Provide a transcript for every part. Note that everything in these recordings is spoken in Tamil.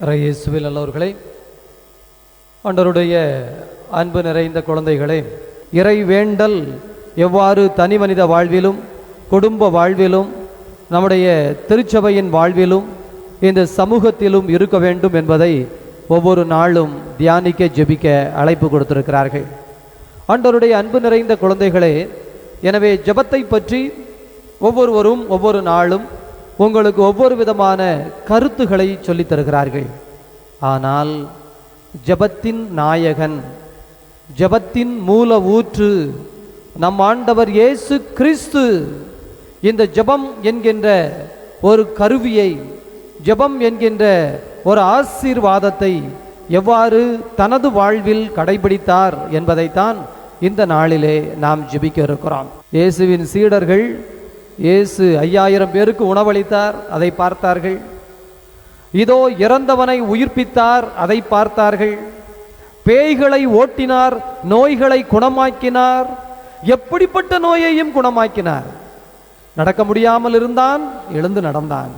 இயேசுவில் நல்லவர்களே அன்றருடைய அன்பு நிறைந்த குழந்தைகளே இறை வேண்டல் எவ்வாறு தனி மனித வாழ்விலும் குடும்ப வாழ்விலும் நம்முடைய திருச்சபையின் வாழ்விலும் இந்த சமூகத்திலும் இருக்க வேண்டும் என்பதை ஒவ்வொரு நாளும் தியானிக்க ஜெபிக்க அழைப்பு கொடுத்திருக்கிறார்கள். அன்றருடைய அன்பு நிறைந்த குழந்தைகளே எனவே ஜபத்தை பற்றி ஒவ்வொருவரும் ஒவ்வொரு நாளும் உங்களுக்கு ஒவ்வொரு விதமான கருத்துக்களை சொல்லித் தருகிறார்கள். ஆனால் ஜெபத்தின் நாயகன் ஜெபத்தின் மூல ஊற்று நம் ஆண்டவர் இயேசு கிறிஸ்து இந்த ஜெபம் என்கின்ற ஒரு கருவியை ஜெபம் என்கின்ற ஒரு ஆசீர்வாதத்தை எவ்வாறு தனது வாழ்வில் கடைபிடித்தார் என்பதைத்தான் இந்த நாளிலே நாம் ஜெபிக்க இருக்கிறோம். இயேசுவின் சீடர்கள் இயேசு ஐயாயிரம் பேருக்கு உணவளித்தார் அதை பார்த்தார்கள். இதோ இறந்தவனை உயிர்ப்பித்தார் அதை பார்த்தார்கள். பேய்களை ஓட்டினார் நோய்களை குணமாக்கினார். எப்படிப்பட்ட நோயையும் குணமாக்கினார். நடக்க முடியாமல் இருந்தான் எழுந்து நடந்தான்.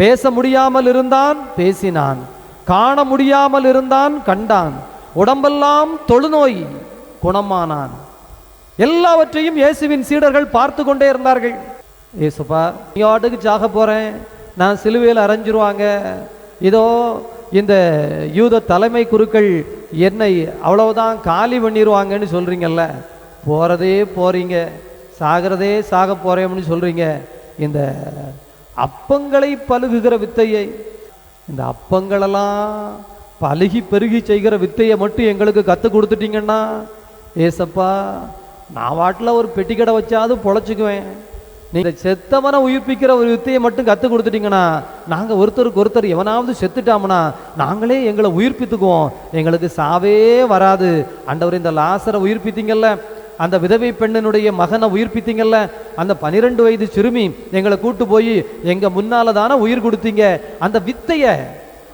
பேச முடியாமல் இருந்தான் பேசினான். காண முடியாமல் இருந்தான் கண்டான். உடம்பெல்லாம் தொழுநோய் குணமானான். எல்லாவற்றையும் இயேசுவின் சீடர்கள் பார்த்து கொண்டே இருந்தார்கள். ஏசுப்பா நீ ஆட்டுக்கு சாக போகிறேன் நான் சிலுவையில் அரைஞ்சிருவாங்க. இதோ இந்த யூத தலைமை குருக்கள் என்னை அவ்வளவுதான் காலி பண்ணிடுவாங்கன்னு சொல்கிறீங்கல்ல போகிறதே போகிறீங்க சாகிறதே சாக போகிறேன்னு சொல்கிறீங்க இந்த அப்பங்களை பழுகுகிற வித்தையை இந்த அப்பங்களெல்லாம் பழுகி பெருகி செய்கிற வித்தையை மட்டும் எங்களுக்கு கற்றுக் கொடுத்துட்டீங்கன்னா ஏசப்பா நான் வாட்டில் ஒரு பெட்டிக்கடை வச்சாது வச்சாவது பொழைச்சிக்குவேன். நீங்கள் செத்தவனை உயிர்ப்பிக்கிற ஒரு வித்தையை மட்டும் கற்றுக் கொடுத்துட்டீங்கன்னா நாங்கள் ஒருத்தருக்கு ஒருத்தர் எவனாவது செத்துட்டாமனா நாங்களே எங்களை உயிர்ப்பித்துக்குவோம். எங்களுக்கு சாவே வராது. அண்டவர் இந்த லாசரை உயிர்ப்பித்தீங்கல்ல அந்த விதவை பெண்ணினுடைய மகனை உயிர்ப்பித்தீங்கல்ல அந்த பனிரெண்டு வயது சிறுமி எங்களை கூட்டு போய் எங்க முன்னால தானே உயிர் கொடுத்தீங்க. அந்த வித்தைய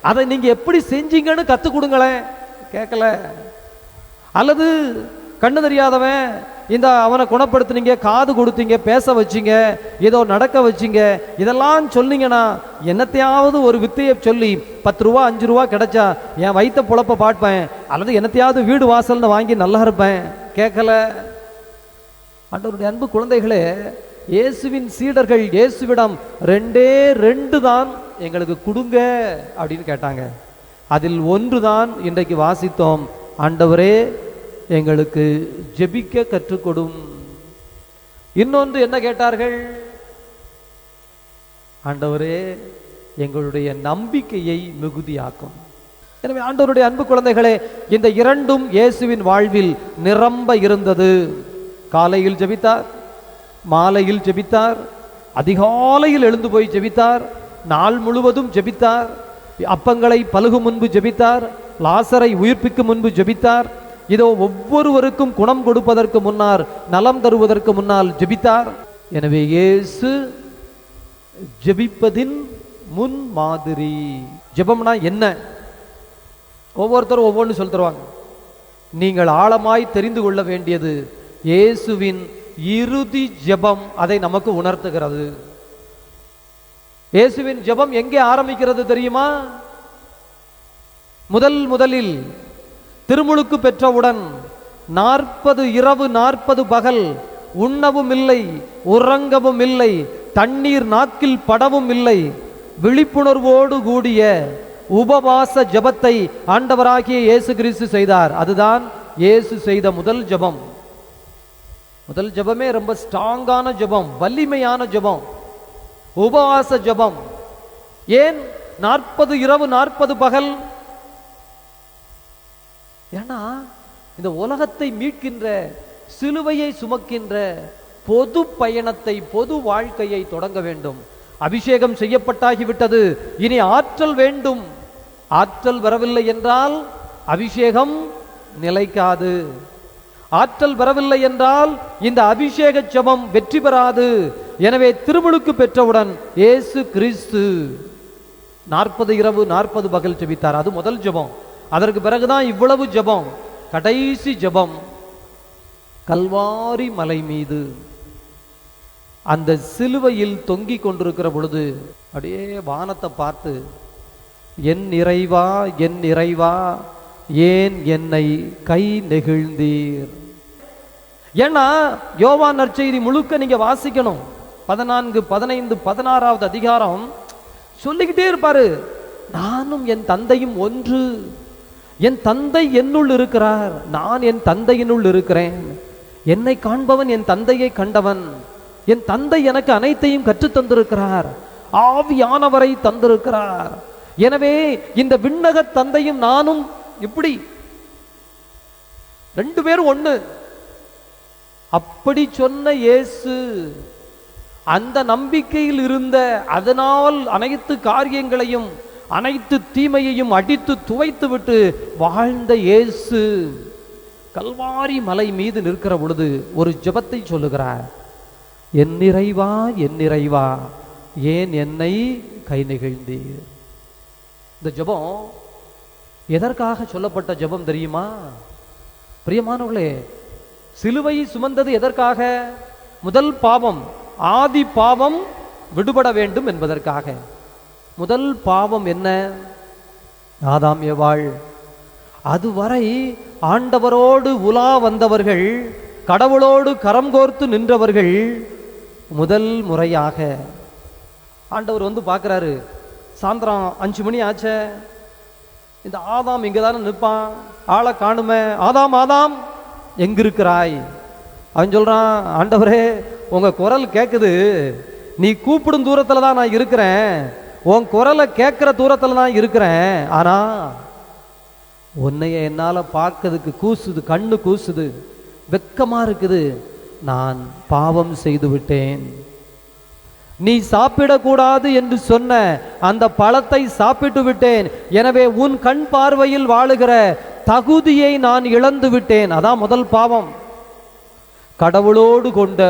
அதை நீங்க எப்படி செஞ்சீங்கன்னு கத்து கொடுங்களேன். கேட்கல. அல்லது கண்ணு தெரியாதவன் இந்த அவனை குணப்படுத்துனீங்க காது கொடுத்தீங்க பேச வச்சீங்க ஏதோ நடக்க வச்சிங்க இதெல்லாம் சொன்னீங்கன்னா என்னத்தையாவது ஒரு வித்தையை சொல்லி பத்து ரூபா அஞ்சு ரூபா கிடைச்சா என் வயித்த பொழப்ப பார்ப்பேன். அல்லது என்னத்தையாவது வீடு வாசல்னு வாங்கி நல்லா இருப்பேன். கேட்கல. ஆண்டவருடைய அன்பு குழந்தைகளே இயேசுவின் சீடர்கள் இயேசுவிடம் ரெண்டே ரெண்டு தான் எங்களுக்கு கொடுங்க அப்படின்னு கேட்டாங்க. அதில் ஒன்று தான் இன்றைக்கு வாசித்தோம். ஆண்டவரே எங்களுக்கு ஜெபிக்க கற்றுக் கொடும் இன்னொன்று என்ன கேட்டார்கள்? ஆண்டவரே எங்களுடைய நம்பிக்கையை மிகுதியாக்கும். எனவே ஆண்டவருடைய அன்பு குழந்தைகளே இந்த இரண்டும் இயேசுவின் வாழ்வில் நிரம்ப இருந்தது. காலையில் ஜெபித்தார் மாலையில் ஜெபித்தார் அதிகாலையில் எழுந்து போய் ஜெபித்தார் நாள் முழுவதும் ஜெபித்தார் அப்பங்களை பழுகு முன்பு ஜெபித்தார் லாசரை உயிர்ப்பிக்கு முன்பு ஜெபித்தார் இதோ ஒவ்வொருவருக்கும் குணம் கொடுப்பதற்கு முன்னால் நலம் தருவதற்கு முன்னால் ஜெபித்தார். எனவே இயேசு ஜெபிப்பதின் முன் மாதிரி. ஜெபம்னா என்ன? ஒவ்வொருத்தரும் ஒவ்வொன்று சொல்லி தருவாங்க. நீங்கள் ஆழமாய் தெரிந்து கொள்ள வேண்டியது இயேசுவின் இறுதி ஜெபம் அதை நமக்கு உணர்த்துகிறது. இயேசுவின் ஜெபம் எங்கே ஆரம்பிக்கிறது தெரியுமா? முதல் முதலில் திருமுழுக்கு பெற்றவுடன் நாற்பது இரவு நாற்பது பகல் உண்ணவும் இல்லை உறங்கவும் இல்லை தண்ணீர் நாக்கில் படவும் இல்லை. விழிப்புணர்வோடு கூடிய உபவாச ஜெபத்தை ஆண்டவராகிய இயேசு கிறிஸ்து செய்தார். அதுதான் இயேசு செய்த முதல் ஜெபம். முதல் ஜெபமே ரொம்ப ஸ்ட்ராங்கான ஜெபம் வலிமையான ஜெபம் உபவாச ஜெபம். ஏன்? நாற்பது இரவு நாற்பது பகல் ஏன்னா இந்த உலகத்தை மீட்கின்ற சிலுவையை சுமக்கின்ற பொது பயணத்தை பொது வாழ்க்கையை தொடங்க வேண்டும். அபிஷேகம் செய்யப்பட்டாகிவிட்டது. இனி ஆற்றல் வேண்டும். ஆற்றல் வரவில்லை என்றால் அபிஷேகம் நிலைக்காது. ஆற்றல் வரவில்லை என்றால் இந்த அபிஷேக ஜெபம் வெற்றி பெறாது. எனவே திருமுழுக்கு பெற்றவுடன் ஏசு கிறிஸ்து. நாற்பது இரவு நாற்பது பகல் ஜெபித்தார். அது முதல் ஜெபம். அதற்கு பிறகுதான் இவ்வளவு ஜெபம் கடைசி ஜெபம். கல்வாரி மலை மீது அந்த சிலுவையில் தொங்கிக் கொண்டிருக்கிற பொழுது அப்படியே வானத்தை பார்த்து என் இறைவா என் இறைவா ஏன் என்னை கை நெகிழ்ந்தீர்? ஏன்னா யோவான் நற்செய்தி முழுக்க நீங்க வாசிக்கணும். பதினான்கு பதினைந்து பதினாறாவது அதிகாரம் சொல்லிக்கிட்டே இருப்பாரு. நானும் என் தந்தையும் ஒன்று. என் தந்தை என்னுள் இருக்கிறார். நான் என் தந்தையினுள் இருக்கிறேன். என்னை காண்பவன் என் தந்தையை கண்டவன். என் தந்தை எனக்கு அனைத்தையும் கற்றுத் தந்திருக்கிறார். ஆவியானவரை தந்திருக்கிறார். எனவே இந்த விண்ணக தந்தையும் நானும் இப்படி ரெண்டு பேரும் ஒண்ணு. அப்படி சொன்ன இயேசு அந்த நம்பிக்கையில் இருந்த அதனால் அனைத்து காரியங்களையும் அனைத்து தீமையையும் அடித்து துவைத்துவிட்டு வாழ்ந்த இயேசு கல்வாரி மலை மீது நிற்கிற பொழுது ஒரு ஜபத்தை சொல்லுகிறார். என் நிறைவா என் நிறைவா ஏன் என்னை கை நிகழ்ந்தீர்? இந்த ஜெபம் எதற்காக சொல்லப்பட்ட ஜெபம் தெரியுமா? பிரியமானவர்களே சிலுவை சுமந்தது எதற்காக? முதல் பாவம் ஆதி பாவம் விடுபட வேண்டும் என்பதற்காக. முதல் பாவம் என்ன? ஆதாம் எவாள் அதுவரை ஆண்டவரோடு உலா வந்தவர்கள் கடவுளோடு கரம் கோர்த்து நின்றவர்கள் முதல் முறையாக. ஆண்டவர் வந்து பார்க்குறாரு சாயந்தரம் அஞ்சு மணி ஆச்சே இந்த ஆதாம் இங்கே தானே நிற்பான் ஆளை காணுமே ஆதாம் ஆதாம் எங்கிருக்கிறாய்? அவன் சொல்கிறான் ஆண்டவரே உங்கள் குரல் கேட்குது நீ கூப்பிடும் தூரத்தில் தான் நான் இருக்கிறேன் உன் குரலை கேட்குற தூரத்தில் தான் இருக்கிறேன். ஆனால் உன்னைய என்னால பார்க்கறதுக்கு கூசுது கண்ணு கூசுது வெக்கமாக இருக்குது. நான் பாவம் செய்து விட்டேன். நீ சாப்பிடக்கூடாது என்று சொன்ன அந்த பழத்தை சாப்பிட்டு விட்டேன். எனவே உன் கண் பார்வையில் வாழுகிற தகுதியை நான் இழந்து விட்டேன். அதான் முதல் பாவம். கடவுளோடு கொண்ட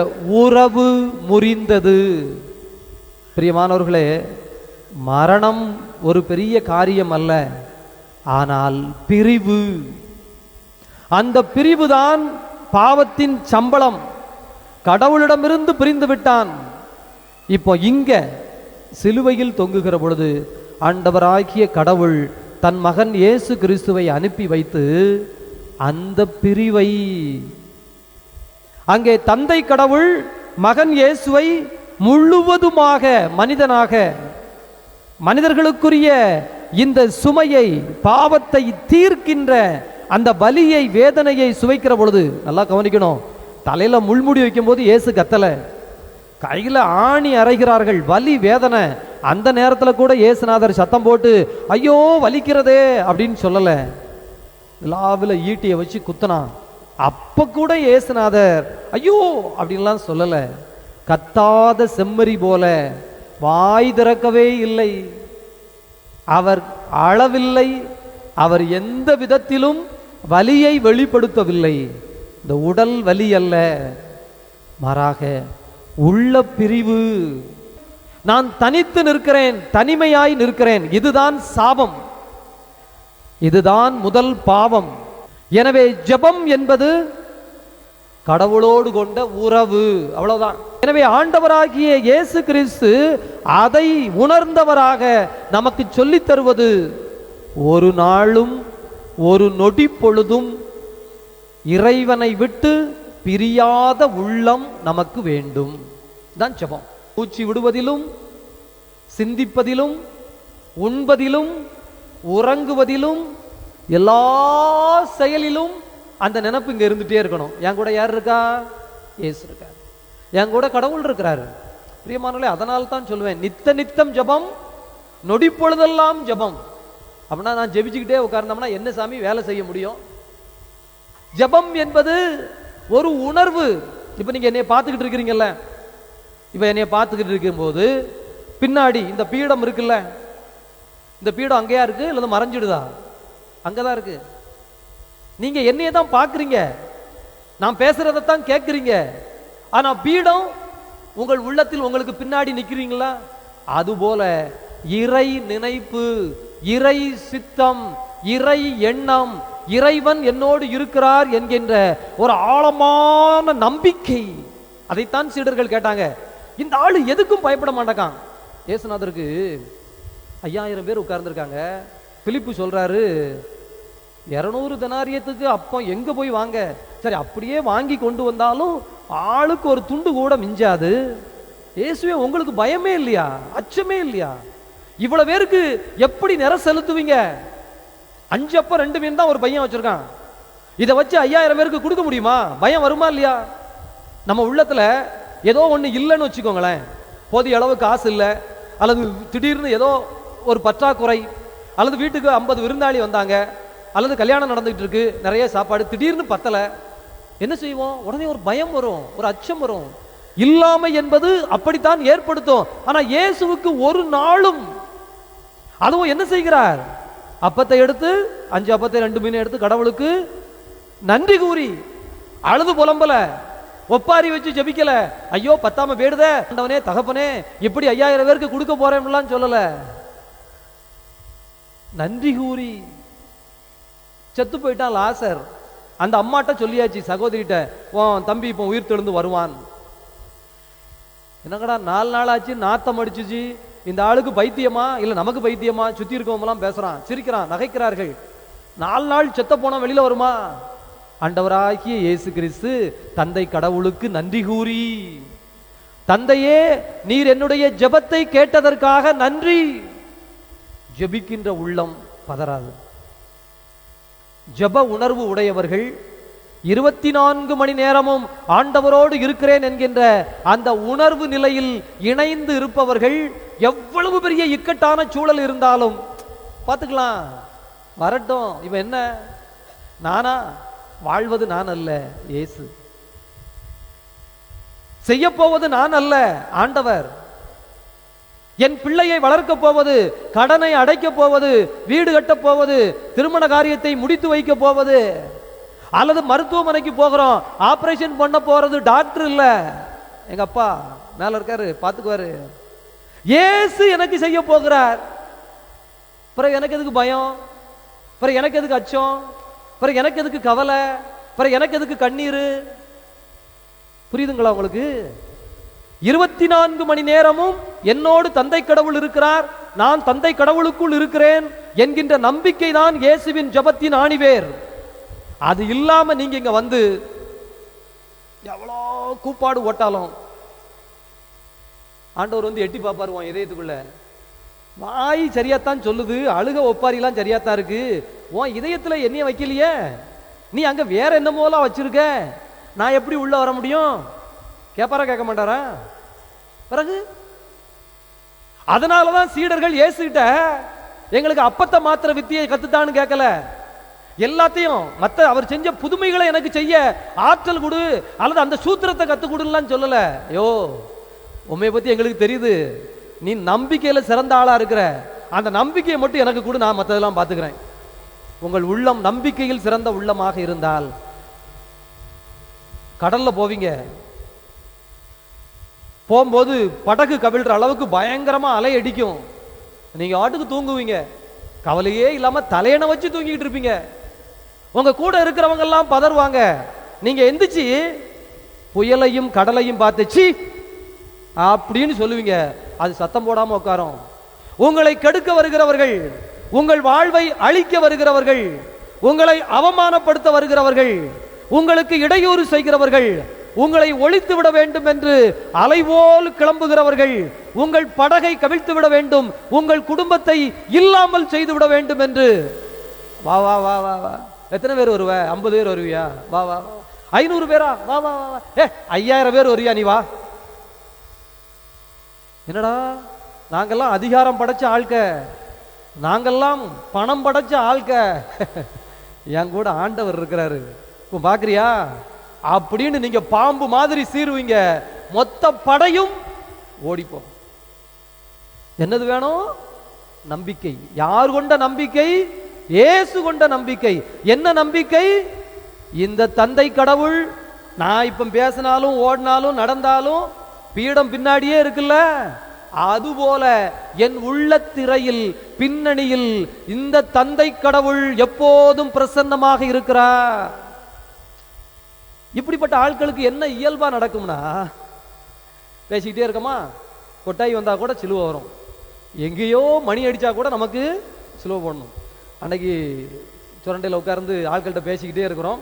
உறவு முறிந்தது. பிரியமானவர்களே மரணம் ஒரு பெரிய காரியம் அல்ல ஆனால் பிரிவு. அந்த பிரிவுதான் பாவத்தின் சம்பளம். கடவுளிடமிருந்து பிரிந்து விட்டான். இப்போ இங்க சிலுவையில் தொங்குகிற பொழுது ஆண்டவராகிய கடவுள் தன் மகன் இயேசு கிறிஸ்துவை அனுப்பி வைத்து அந்த பிரிவை அங்கே தந்தை கடவுள் மகன் இயேசுவை முழுவதுமாக மனிதனாக மனிதர்களுக்குரிய இந்த சுமையை பாவத்தை தீர்க்கின்ற அந்த வலியை வேதனையை சுவைக்கிற பொழுது நல்லா கவனிக்கணும். தலையில் முள்முடி வைக்கும்போது ஏசு கத்தலை. கையில் ஆணி அரைகிறார்கள் வலி வேதனை. அந்த நேரத்தில் கூட ஏசுநாதர் சத்தம் போட்டு ஐயோ வலிக்கிறதே! அப்படின்னு சொல்லலை. விழாவில் ஈட்டியை வச்சு குத்துனான். அப்போ கூட ஏசுநாதர் ஐயோ! அப்படின்லாம் சொல்லலை. கத்தாத செம்மறி போல வாய் திறக்கவே இல்லை. அவர் அளவில்லை அவர் எந்த விதத்திலும் வலியை வெளிப்படுத்தவில்லை. இந்த உடல் வலி அல்ல. மாறாக உள்ள பிரிவு. நான் தனித்து நிற்கிறேன் தனிமையாய் நிற்கிறேன். இதுதான் சாபம். இதுதான் முதல் பாவம். எனவே ஜெபம் என்பது கடவுளோடு கொண்ட உறவு. அவ்வளவுதான். எனவே ஆண்டவராகிய இயேசு கிறிஸ்து அதை உணர்ந்தவராக நமக்கு சொல்லித் தருவது ஒரு நாளும் ஒரு நொடி பொழுதும் இறைவனை விட்டு பிரியாத உள்ளம் நமக்கு வேண்டும். தான் செபம் பூச்சி விடுவதிலும் சிந்திப்பதிலும் உண்பதிலும் உறங்குவதிலும் எல்லா செயலிலும் அந்த நினப்பு இங்க இருந்துட்டே இருக்கணும். என் கூட யார் இருக்கா? இயேசு இருக்கா? என் கூட கடவுள் இருக்கிறாரு. பிரியமானங்களே அதனால தான் சொல்லுவேன் நித்த நித்தம் ஜெபம் நொடி பொழுதெல்லாம் ஜெபம். அப்படின்னா நான் ஜெபிச்சுக்கிட்டே உட்கார்ந்தோம்னா என்ன சாமி வேலை செய்ய முடியும்? ஜெபம் என்பது ஒரு உணர்வு. இப்போ நீங்கள் என்னைய பார்த்துக்கிட்டு இருக்கிறீங்கல்ல? இப்போ என்னைய பார்த்துக்கிட்டு இருக்கும்போது பின்னாடி இந்த பீடம் இருக்குல்ல? இந்த பீடம் அங்கேயா இருக்கு? இல்லை மறைஞ்சிடுதா? அங்கே தான் இருக்கு. நீங்கள் என்னையே தான் பார்க்குறீங்க. நான் பேசுறதை தான் கேட்குறீங்க. ஆனா பீடம் உங்கள் உள்ளத்தில் உங்களுக்கு பின்னாடி நிக்கிறீங்களா? அதுபோல இறை நினைப்பு இறை சித்தம் இறை எண்ணம் இறைவன் என்னோடு இருக்கிறார் என்கின்ற ஒரு ஆழமான நம்பிக்கை. அதைத்தான் சீடர்கள் கேட்டாங்க. இந்த ஆளு எதுக்கும் பயப்பட மாட்டேக்கான். ஏசுநாதருக்கு ஐயாயிரம் பேர் உட்கார்ந்துருக்காங்க. பிலிப்பு சொல்றாரு இரநூறு தனாரியத்துக்கு அப்போ எங்க போய் வாங்க? சரி அப்படியே வாங்கி கொண்டு வந்தாலும் ஆளுக்கு ஒரு துண்டு கூட மிஞ்சாது. இயேசுவே உங்களுக்கு பயமே இல்லையா? அச்சமே இல்லையா? இவ்வளவு பேருக்கு எப்படி நிற செலுத்துவீங்க? அஞ்சு அப்ப ரெண்டு மீன் தான் ஒரு பையன் வச்சிருக்கான். இதை வச்சு ஐயாயிரம் பேருக்கு கொடுக்க முடியுமா? பயம் வருமா இல்லையா? நம்ம உள்ளத்துல ஏதோ ஒன்று இல்லைன்னு வச்சுக்கோங்களேன். போதிய அளவு காசு இல்லை. அல்லது திடீர்னு ஏதோ ஒரு பற்றாக்குறை. அல்லது வீட்டுக்கு ஐம்பது விருந்தாளி வந்தாங்க. அல்லது கல்யாணம் நடந்துகிட்டு இருக்கு. நிறைய சாப்பாடு திடீர்னு பத்தலை. என்ன செய்வோம்? உடனே ஒரு பயம் வரும் ஒரு அச்சம் வரும். இல்லாமை என்பது அப்படித்தான் ஏற்படுத்தும். ஆனா இயேசுவுக்கு ஒரு நாளும் அதுவும் என்ன செய்கிறார்? அப்பத்தை எடுத்து அஞ்சு அப்பத்தை ரெண்டு மீன் எடுத்து கடவுளுக்கு நன்றி கூறி அழுது புலம்பல. ஒப்பாரி வச்சு ஜெபிக்கல. ஐயோ பத்தாம வேடுதே ஆண்டவனே தகப்பனே இப்படி ஐயாயிரம் பேருக்கு கொடுக்க போறேன்லாம் சொல்லல. நன்றி கூறி செத்து போயிட்டான் லாசர். அந்த அம்மாட்ட சொல்லியாச்சு சகோதரிகிட்ட உன் தம்பி இப்போ உயிர் தெழுந்து வருவான். என்னங்கடா நாலு நாள் ஆச்சு நாத்தம் அடிச்சுச்சு. இந்த ஆளுக்கு பைத்தியமா? இல்லை நமக்கு பைத்தியமா? சுத்தி இருக்கவங்கலாம் பேசுறான் சிரிக்கிறான் நகைக்கிறார்கள். நாலு நாள் செத்த போனா வெளியில வருமா? ஆண்டவராகிய இயேசு கிறிஸ்து தந்தை கடவுளுக்கு நன்றி கூறி. தந்தையே நீர் என்னுடைய ஜெபத்தை கேட்டதற்காக நன்றி. ஜெபிக்கின்ற உள்ளம் பதறாது. ஜெப உணர்வு உடையவர்கள் இருபத்தி நான்கு மணி நேரமும் ஆண்டவரோடு இருக்கிறேன் என்கின்ற அந்த உணர்வு நிலையில் இணைந்து இருப்பவர்கள் எவ்வளவு பெரிய இக்கட்டான சூழல் இருந்தாலும் பார்த்துக்கலாம். வரட்டும். இவன் என்ன? நானா? வாழ்வது நான் அல்ல இயேசு. செய்ய போவது நான் அல்ல ஆண்டவர். என் பிள்ளையை வளர்க்கப் போவது கடனை அடைக்கப் போவது வீடு கட்டப் போவது திருமண காரியத்தை முடித்து வைக்கப் போவது. அல்லது மருத்துவமனைக்கு போகிறோம் ஆபரேஷன் பண்ண போறது டாக்டர் இல்ல. எங்க அப்பா மேல இருக்காரு பாத்துக்குவாரு. ஏசு எனக்கு செய்ய போகிறார். பிறகு எனக்கு எதுக்கு பயம்? பிறகு எனக்கு எதுக்கு அச்சம்? பிறகு எனக்கு எதுக்கு கவலை? பிறகு எனக்கு எதுக்கு கண்ணீர்? புரியுதுங்களா உங்களுக்கு? இருபத்தி நான்கு மணி நேரமும் என்னோடு தந்தை கடவுள் இருக்கிறார். நான் தந்தை கடவுளுக்குள் இருக்கிறேன் என்கின்ற நம்பிக்கை தான் இயேசுவின் ஜபத்தின் ஆணிவேர். அது இல்லாம நீங்க இங்க வந்து எவ்வளோ கூப்பாடு ஓட்டாலும் ஆண்டவர் வந்து எட்டி பார்ப்பாருவோம் உன் இதயத்துக்குள்ள. வாய் சரியாத்தான் சொல்லுது அழுக ஒப்பாரிலாம் சரியாத்தான் இருக்கு. உன் இதயத்துல என்னைய வைக்கலையே? நீ அங்க வேற என்னமோலாம் வச்சிருக்க? நான் எப்படி உள்ள வர முடியும்? கேட்பாரா கேட்க மாட்டாரா? பிறகு? அதனாலதான் சீடர்கள் ஏசிக்கிட்ட எங்களுக்கு அப்பத்தை மாத்திர வித்தியை கத்துத்தான்னு கேட்கல. எல்லாத்தையும் மற்ற அவர் செஞ்ச புதுமைகளை எனக்கு செய்ய ஆற்றல் கொடு அல்லது அந்த சூத்திரத்தை கத்து கொடுலாம் சொல்லல. ஐயோ உண்மையை பத்தி எங்களுக்கு தெரியுது. நீ நம்பிக்கையில சிறந்த ஆளா இருக்கிற. அந்த நம்பிக்கையை மட்டும் எனக்கு கொடு நான் மற்றதெல்லாம் பார்த்துக்கிறேன் உங்கள் உள்ளம் நம்பிக்கையில் சிறந்த உள்ளமாக இருந்தால் கடல்ல போவீங்க. போகும்போது படகு கவிழ்ற அளவுக்கு பயங்கரமாக அலை அடிக்கும். நீங்கள் ஆட்டுக்கு தூங்குவீங்க. கவலையே இல்லாமல் தலையணை வச்சு தூங்கிட்டு இருப்பீங்க. உங்கள் கூட இருக்கிறவங்கெல்லாம் பதறுவாங்க. நீங்கள் எந்திரிச்சு புயலையும் கடலையும் பார்த்துச்சு அப்படின்னு சொல்லுவீங்க. அது சத்தம் போடாமல் உட்காரும். உங்களை கெடுக்க வருகிறவர்கள் உங்கள் வாழ்வை அழிக்க வருகிறவர்கள் உங்களை அவமானப்படுத்த வருகிறவர்கள் உங்களுக்கு இடையூறு செய்கிறவர்கள் உங்களை ஒழித்து விட வேண்டும் என்று அலைவோல் கிளம்புகிறவர்கள் உங்கள் படகை கவிழ்த்து விட வேண்டும் உங்கள் குடும்பத்தை இல்லாமல் செய்து விட வேண்டும் என்று. வா வா வா வா வா. எத்தனை பேர் வருவ? ஐம்பது பேர் வருவியா? வா வா வா. ஐநூறு பேரா? வா வா வா ஏ ஐயாயிரம் பேர் வருவியா நீ வா? என்னடா? நாங்கெல்லாம் அதிகாரம் படைச்ச ஆள்க. நாங்கெல்லாம் பணம் படைச்ச ஆள்க. என் கூட ஆண்டவர் இருக்கிறாரு. இப்போ பாக்குறியா? அப்படின்னு நீங்க பாம்பு மாதிரி சீருவீங்க. மொத்த படையும் ஓடிப்போம். என்னது வேணும்? நம்பிக்கை. யார் கொண்ட நம்பிக்கை? ஏசு கொண்ட நம்பிக்கை. என்ன நம்பிக்கை? இந்த தந்தை கடவுள் நான் இப்ப பேசினாலும் ஓடினாலும் நடந்தாலும் பீடம் பின்னாடியே இருக்குல்ல? அதுபோல என் உள்ள திரையில் பின்னணியில் இந்த தந்தை கடவுள் எப்போதும் பிரசன்னமாக இருக்கிறார். இப்படிப்பட்ட ஆட்களுக்கு என்ன இயல்பா நடக்கும்னா பேசிக்கிட்டே இருக்கமா? கொட்டாய் வந்தா கூட சிலுவை வரும். எங்கேயோ மணி அடிச்சா கூட நமக்கு சிலுவை போடணும். அன்னைக்கு சுரண்டையில் உட்கார்ந்து ஆட்கள்கிட்ட பேசிக்கிட்டே இருக்கிறோம்.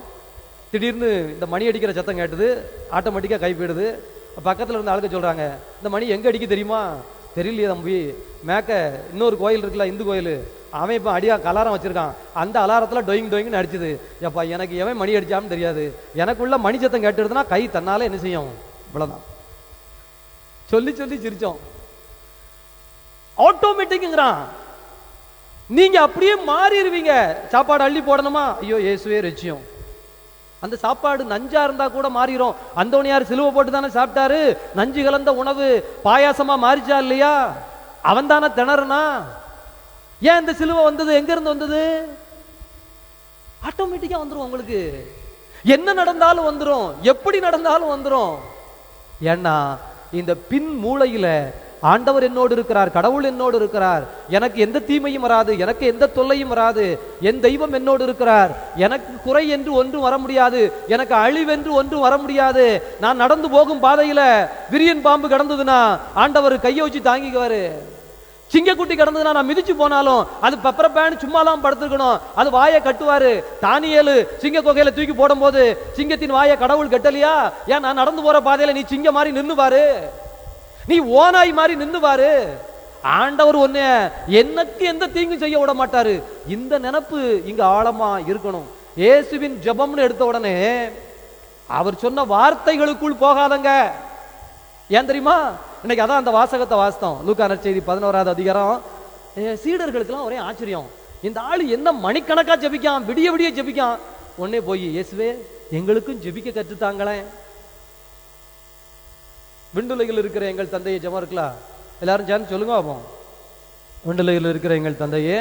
திடீர்னு இந்த மணி அடிக்கிற சத்தம் கேட்டது ஆட்டோமேட்டிக்காக கை போயிடுது. பக்கத்தில் இருந்த ஆளுக்க சொல்கிறாங்க இந்த மணி எங்கே அடிக்க தெரியுமா? தெரியலையே தம்பி. மேக்க இன்னொரு கோயில் இருக்குல்ல இந்து கோயில். அவன் இப்போ அடியா கலாரம் வச்சுருக்கான். அந்த அலாரத்தில் டொயிங் டொயிங்னு அடிச்சுது எப்பா எனக்கு எவன் மணி அடித்தான்னு தெரியாது. எனக்குள்ள மணி சத்தம் கேட்டுருதுன்னா கை தன்னாலே என்ன செய்யும்? இவ்வளோதான் சொல்லி சொல்லி சிரித்தோம் ஆட்டோமேட்டிக்குங்கிறான் நீங்கள் அப்படியே மாறிடுவீங்க. சாப்பாடு அள்ளி போடணுமா? ஐயோ இயேசுவே ரட்சியம். அந்த சாப்பாடு நஞ்சா இருந்தா கூட மாறிடும் அந்தோனியார் சிலுவை போட்டு தானே சாப்பிட்டாரு? நஞ்சு கலந்த உணவு. பாயாசமா மாறிச்சா இல்லையா? அவன் தானே திணறுனா? ஏன் இந்த சிலுவை வந்தது? எங்கிருந்து வந்தது? ஆட்டோமேட்டிக்காக வந்துடும் உங்களுக்கு. என்ன நடந்தாலும் வந்துடும் எப்படி நடந்தாலும் வந்துடும் ஏன்னா இந்த பின் மூளையில் ஆண்டவர் என்னோடு இருக்கிறார் கடவுள் என்னோடு இருக்கிறார். எனக்கு எந்த தீமையும் வராது எனக்கு எந்த தொல்லையும் வராது. என் தெய்வம் என்னோடு இருக்கிறார். எனக்கு குறை என்று ஒன்றும் வர முடியாது. எனக்கு அழிவென்று ஒன்றும் வர முடியாது. நான் நடந்து போகும் பாதையில் விரியன் பாம்பு கடந்ததுன்னா ஆண்டவர் கையை வச்சு தாங்கிக்குவாரு. சிங்கக்குட்டி கிடந்ததுனா நான் மிதிச்சு போனாலும் அது பெப்பர சும்மாலாம் படுத்துருக்கணும். அது வாயை கட்டுவாரு. தானியலு சிங்க கொகையில தூக்கி போடும்போது சிங்கத்தின் வாயை கடவுள் கட்டலையா? ஏன் நான் நடந்து போற பாதையில நீ சிங்க மாதிரி நின்னுவாரு? நீ ஓனாய் மாதிரி நின்னுவாரு? ஆண்டவர் ஒன்னு எனக்கு எந்த தீங்கும் செய்ய விட மாட்டாரு. இந்த நினப்பு இங்க ஆழமா இருக்கணும். இயேசுவின் ஜெபம்னு எடுத்த உடனே அவர் சொன்ன வார்த்தைகளுக்குள் போகாதங்க. ஏன் தெரியுமா? இன்னைக்கு அதான் அந்த வாசகத்தை வாசித்தோம். லூக்கான செய்தி பதினோராவது அதிகாரம். சீடர்களுக்கெல்லாம் ஒரே ஆச்சரியம். இந்த ஆள் என்ன மணிக்கணக்கா ஜெபிக்கான்? விடிய விடிய ஜெபிக்கான். உடனே போய் இயேசுவே எங்களுக்கும் ஜெபிக்க கற்றுத்தாங்களேன் விண்டுலையில் இருக்கிற எங்கள் தந்தையை ஜெபம் இருக்கலாம் எல்லாரும் சேர்ந்து சொல்லுங்க பாப்போம். விண்டுலையில் இருக்கிற எங்கள் தந்தையே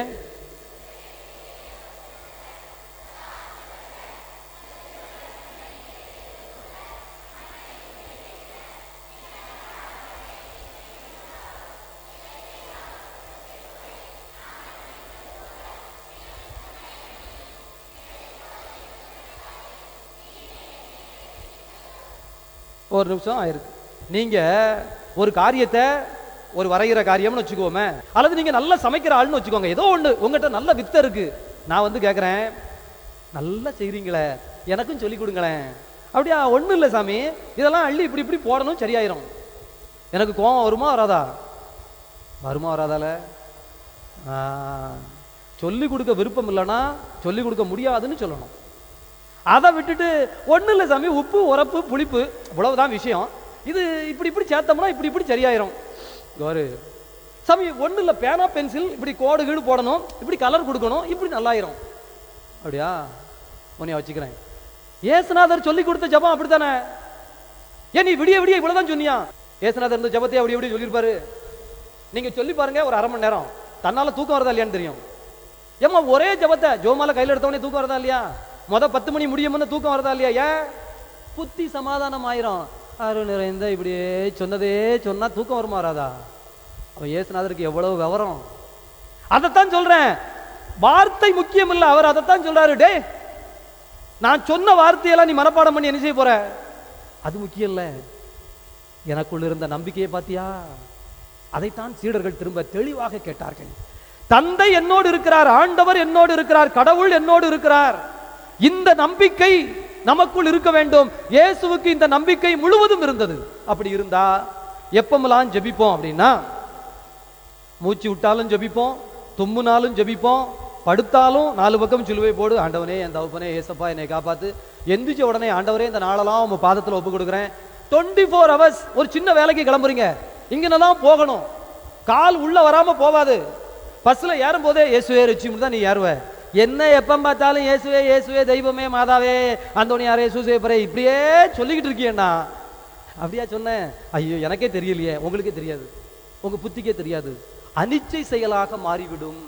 ஒரு நிமிஷம் ஆயிருக்கு. நீங்கள் ஒரு காரியத்தை ஒரு வரைகிற காரியம்னு வச்சுக்கோமே அல்லது நீங்கள் நல்லா சமைக்கிற ஆள்னு வச்சுக்கோங்க. ஏதோ ஒன்று உங்ககிட்ட நல்ல வித்தை இருக்குது நான் வந்து கேட்குறேன் நல்லா செய்கிறீங்களே எனக்கும் சொல்லி கொடுங்களேன். அப்படியா ஒன்றும் இல்லை சாமி. இதெல்லாம் அள்ளி இப்படி இப்படி போடணும் சரியாயிரும். எனக்கு கோபம் வருமா வராதா? வருமா வராதால? சொல்லி கொடுக்க விருப்பம் இல்லைன்னா சொல்லி கொடுக்க முடியாதுன்னு சொல்லணும். அதை விட்டுட்டு ஒன்றும் இல்லை சாமி உப்பு உரப்பு புளிப்பு இவ்வளவுதான் விஷயம். இது இப்படி இப்படி சேர்த்தோம்னா இப்படி இப்படி சரியாயிரும். ஒரு சாமி ஒன்றும் இல்லை பேனா பென்சில் இப்படி கோடு கீடு போடணும் இப்படி கலர் கொடுக்கணும் இப்படி நல்லாயிரும். அப்படியா? உன்னைய வச்சுக்கிறேன். ஏசுநாதர் சொல்லி கொடுத்த ஜபம் அப்படித்தானே? ஏன் நீ விடிய விடிய இவ்வளவுதான் சொன்னியா? ஏசுநாதர் இந்த ஜபத்தை அப்படி எப்படி சொல்லியிருப்பாரு. நீங்க சொல்லி பாருங்க ஒரு அரை மணி நேரம். தன்னால தூக்கம் வருதா இல்லையான்னு தெரியும். ஏம்மா ஒரே ஜபத்தை ஜோமால கையில் எடுத்தவனே தூக்கம் வருதா இல்லையா? மொதல் பத்து மணி முடியும்னு தூக்கம் வரதா இல்லையா ஏன்? புத்தி சமாதானம் ஆயிரும் அருள் நிறைந்த இப்படியே சொன்னதே சொன்னா தூக்கம் வருமா ராதா அவன் ஏசுநாதருக்கு எவ்வளவு விவரம்? அதைத்தான் சொல்றேன். வார்த்தை முக்கியம் இல்லை. அவர் அதைத்தான் சொல்றாரு. டே நான் சொன்ன வார்த்தையெல்லாம் நீ மனப்பாடம் பண்ணி என்ன செய்ய போற? அது முக்கியம் இல்லை. எனக்குள் இருந்த நம்பிக்கையை பாத்தியா? அதைத்தான் சீடர்கள் திரும்ப தெளிவாக கேட்டார்கள். தந்தை என்னோடு இருக்கிறார் ஆண்டவர் என்னோடு இருக்கிறார் கடவுள் என்னோடு இருக்கிறார். இந்த நம்பிக்கை நமக்குள் இருக்க வேண்டும். இயேசுவுக்கு இந்த நம்பிக்கை முழுவதும் இருந்தது. அப்படி இருந்தா எப்பமெல்லாம் ஜெபிப்போம் அப்படின்னா மூச்சு விட்டாலும் ஜெபிப்போம் தும்முனாலும் ஜெபிப்போம் படுத்தாலும் நாலு பக்கம் சிலுவை போடு ஆண்டவனே என் தவப்பனே ஏசப்பா என்னை காப்பாத்து. எந்திரிச்ச உடனே ஆண்டவரே இந்த நாளெல்லாம் உங்க பாதத்துல ஒப்பு கொடுக்குறேன். டுவெண்ட்டி ஃபோர் ஹவர்ஸ் ஒரு சின்ன வேலைக்கு கிளம்புறீங்க. இங்கனெல்லாம் போகணும். கால் உள்ள வராம போவாது பஸ்ல ஏறும் போதே இயேசுவே ருச்சி தான் நீ ஏறுவ. என்ன எப்போ பார்த்தாலும் இயேசுவே இயேசுவே தெய்வமே மாதாவே அந்தோனியாரே சூசேப்பரே இப்படியே சொல்லிக்கிட்டு இருக்கியேண்ணா. அப்படியா சொன்னேன். ஐயோ எனக்கே தெரியலையே. உங்களுக்கே தெரியாது. உங்கள் புத்திக்கே தெரியாது. அனிச்சை செயலாக மாறிவிடும்.